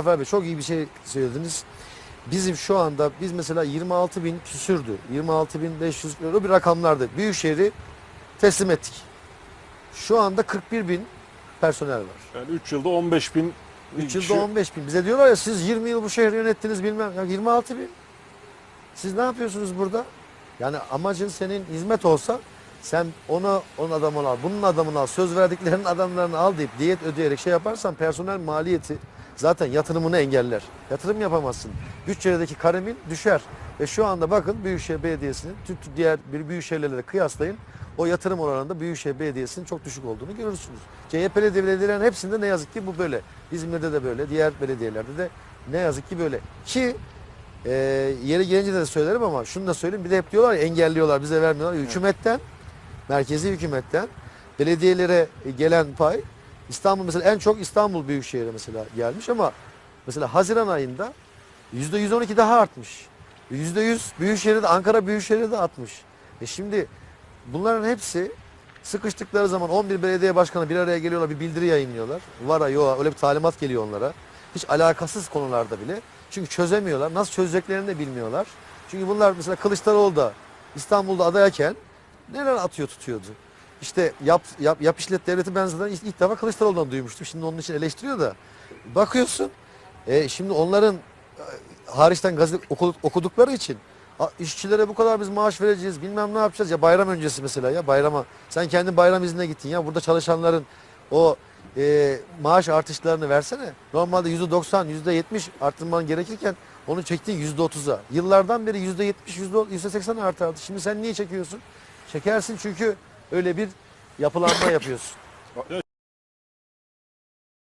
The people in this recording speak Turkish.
Zafer Bey çok iyi bir şey söylediniz. Bizim şu anda biz mesela 26 bin küsürdü. 26 bin 500 euro bir rakamlardı. Büyükşehir'i teslim ettik. Şu anda 41 bin personel var. Yani 3 yılda 15 bin 3 kişi- yılda 15 bin. Bize diyorlar ya siz 20 yıl bu şehri yönettiniz bilmem. Ya 26 bin. Siz ne yapıyorsunuz burada? Yani amacın senin hizmet olsa sen ona onun adamını al, bunun adamını al, söz verdiklerinin adamlarını al deyip diyet ödeyerek şey yaparsan personel maliyeti zaten yatırımını engeller. Yatırım yapamazsın. Bütçedeki karemin düşer. Ve şu anda bakın Büyükşehir Belediyesi'nin tüm tüm diğer bir büyük şehirlerle kıyaslayın. O yatırım oranında Büyükşehir Belediyesi'nin çok düşük olduğunu görürsünüz. CHP'li belediyelerin hepsinde ne yazık ki bu böyle. İzmir'de de böyle, diğer belediyelerde de ne yazık ki böyle. Ki e, yeri gelince de söylerim ama şunu da söyleyeyim. Bir de hep diyorlar ya engelliyorlar, bize vermiyorlar. Hükümetten, merkezi hükümetten belediyelere gelen pay İstanbul mesela en çok İstanbul Büyükşehir'e mesela gelmiş ama mesela Haziran ayında %112 daha artmış. %100 Büyükşehir'de Ankara Büyükşehir'de de artmış. E şimdi bunların hepsi sıkıştıkları zaman 11 belediye başkanı bir araya geliyorlar bir bildiri yayınlıyorlar. Vara yoğa öyle bir talimat geliyor onlara. Hiç alakasız konularda bile. Çünkü çözemiyorlar. Nasıl çözeceklerini de bilmiyorlar. Çünkü bunlar mesela Kılıçdaroğlu da İstanbul'da adayken neler atıyor tutuyordu. İşte yap, yap, yap işlet devleti ben zaten ilk, ilk defa Kılıçdaroğlu'ndan duymuştum. Şimdi onun için eleştiriyor da. Bakıyorsun e, şimdi onların e, hariçten gazete oku- okudukları için "A, işçilere bu kadar biz maaş vereceğiz bilmem ne yapacağız ya bayram öncesi mesela ya bayrama sen kendi bayram iznine gittin ya burada çalışanların o e, maaş artışlarını versene. Normalde yüzde 90 yüzde 70 arttırman gerekirken onu çektiğin yüzde 30'a. Yıllardan beri yüzde 70 yüzde 80 artardı. Şimdi sen niye çekiyorsun? Çekersin çünkü öyle bir yapılanma yapıyorsun. Ya